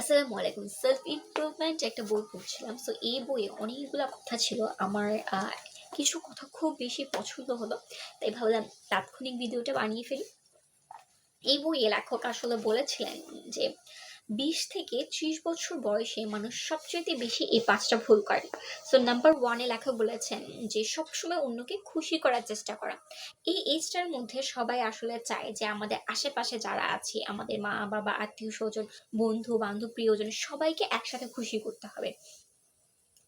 আসসালামু আলাইকুম, self improvement একটা বই পড়ছিলাম। সো এই বইয়ে অনেকগুলো কথা ছিল। আমার কিছু কথা খুব বেশি পছন্দ হলো। তাই ভাবলাম তাৎক্ষণিক ভিডিওটা বানিয়ে ফেলি। এই বইয়ে লেখক আসলে বলেছিলেন যে বিশ থেকে ত্রিশ বছর বয়সে মানুষ সবচেয়ে বেশি এই পাঁচটা ভুল করে। সো নাম্বার ওয়ানে লেখক বলেছেন যে, সবসময় অন্যকে খুশি করার চেষ্টা করা। এই এজটার মধ্যে সবাই আসলে চায় যে, আমাদের আশেপাশে যারা আছে, আমাদের মা, বাবা, আত্মীয় স্বজন, বন্ধু, বান্ধব, প্রিয়জন, সবাইকে একসাথে খুশি করতে হবে।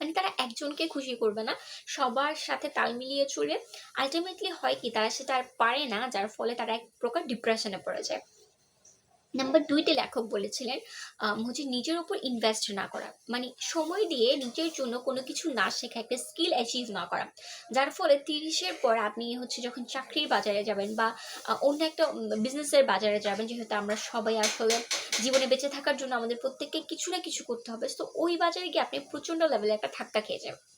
মানে তারা একজনকে খুশি করবে না, সবার সাথে তাল মিলিয়ে চলে আলটিমেটলি হয় কি, তারা সেটা আর পারে না, যার ফলে তারা এক প্রকার ডিপ্রেশনে পড়ে যায়। নাম্বার দুইতে লেখক বলেছিলেন হচ্ছে নিজের উপর ইনভেস্ট না করা। মানে সময় দিয়ে নিজের জন্য কোনো কিছু না শেখা, একটা স্কিল অ্যাচিভ না করা। যার ফলে তিরিশের পর আপনি হচ্ছে যখন চাকরির বাজারে যাবেন বা অন্য একটা বিজনেসের বাজারে যাবেন, যেহেতু আমরা সবাই আসলে জীবনে বেঁচে থাকার জন্য আমাদের প্রত্যেককে কিছু না কিছু করতে হবে। তো ওই বাজারে গিয়ে আপনি প্রচণ্ড লেভেলে একটা ধাক্কা খেয়ে যাবেন।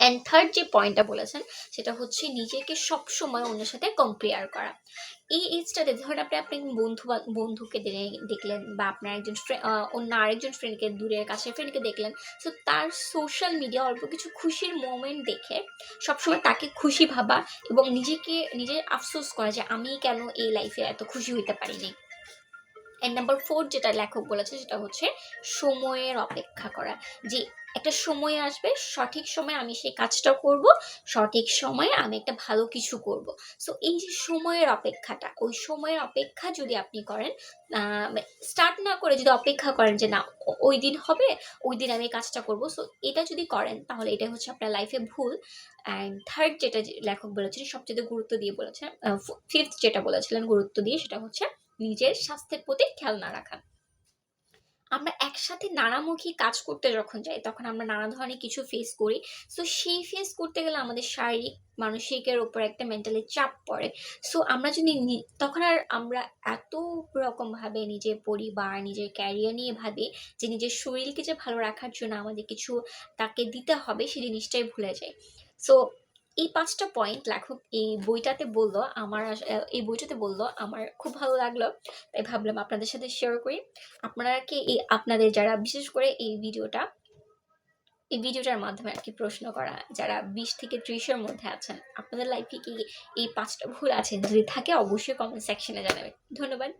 অ্যান্ড থার্ড যে পয়েন্টটা বলেছেন, সেটা হচ্ছে নিজেকে সবসময় অন্যের সাথে কম্পেয়ার করা। এই এজটাতে ধরেন আপনি আপনি বন্ধু বন্ধুকে দেখলেন বা আপনার একজন অন্য আরেকজন ফ্রেন্ডকে দূরের কাছের ফ্রেন্ডকে দেখলেন সো তার সোশ্যাল মিডিয়া অল্প কিছু খুশির মোমেন্ট দেখে সবসময় তাকে খুশি ভাবা এবং নিজেকে, নিজের আফসোস করা যে আমি কেন এই লাইফে এত খুশি হইতে পারিনি। অ্যান্ড নাম্বার ফোর যেটা লেখক বলেছে সেটা হচ্ছে সময়ের অপেক্ষা করা। যে একটা সময় আসবে, সঠিক সময়ে আমি সেই কাজটা করব, সঠিক সময়ে আমি একটা ভালো কিছু করব। সো এই যে সময়ের অপেক্ষাটা, ওই সময়ের অপেক্ষা যদি আপনি করেন স্টার্ট না করে যদি অপেক্ষা করেন যে না ওই দিন হবে, ওই দিন আমি কাজটা করব। সো এটা যদি করেন, তাহলে এটা হচ্ছে আপনার লাইফে ভুল। অ্যান্ড থার্ড যেটা লেখক বলেছিলেন সবচেয়ে গুরুত্ব দিয়ে বলেছেন ফিফথ যেটা বলেছিলেন, গুরুত্ব দিয়ে সেটা হচ্ছে নিজের স্বাস্থ্যের প্রতি খেয়াল না রাখা আমরা একসাথে নানামুখী কাজ করতে যখন যাই, তখন আমরা নানা ধরনের কিছু ফেস করি। সো সেই ফেস করতে গেলে আমাদের শারীরিক, মানসিকের ওপর একটা মেন্টালি চাপ পড়ে। সো আমরা যদি তখন আর আমরা এত রকমভাবে নিজের পরিবার, নিজের ক্যারিয়ার নিয়ে ভাবি যে নিজের শরীরকে যে ভালো রাখার জন্য আমাদের কিছু তাকে দিতে হবে সেই জিনিসটাই ভুলে যাই। সো এই পাঁচটা পয়েন্ট লেখক এই বইটাতে বলল, আমার এই বইটাতে বলল, আমার খুব ভালো লাগল। তাই ভাবলাম আপনাদের সাথে শেয়ার করি। আপনারা কি এই, আপনাদের যারা, বিশেষ করে এই ভিডিওটা, এই ভিডিওটার মাধ্যমে আর কি প্রশ্ন করা, যারা বিশ থেকে ত্রিশের মধ্যে আছেন, আপনাদের লাইফে কি এই পাঁচটা ভুল আছে? যদি থাকে অবশ্যই কমেন্ট সেকশনে জানাবেন। ধন্যবাদ।